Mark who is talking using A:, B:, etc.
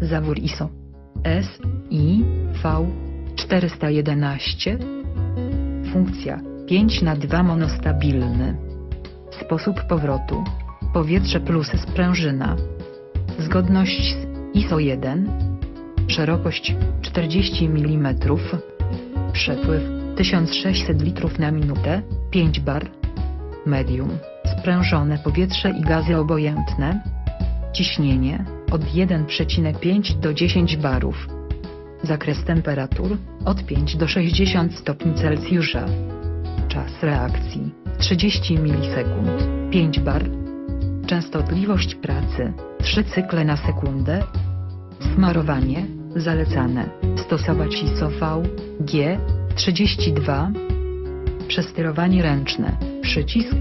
A: Zawór ISO S I V 411 Funkcja 5 na 2 monostabilny Sposób powrotu. Powietrze plus sprężyna Zgodność z ISO 1 Szerokość 40 mm Przepływ 1600 litrów na minutę 5 bar Medium Sprężone powietrze i gazy obojętne Ciśnienie od 1,5 do 10 barów. Zakres temperatur od 5 do 60 stopni Celsjusza. Czas reakcji 30 milisekund. 5 bar. Częstotliwość pracy 3 cykle na sekundę. Smarowanie zalecane. Stosować ISO V G 32. Przesterowanie ręczne. Przycisk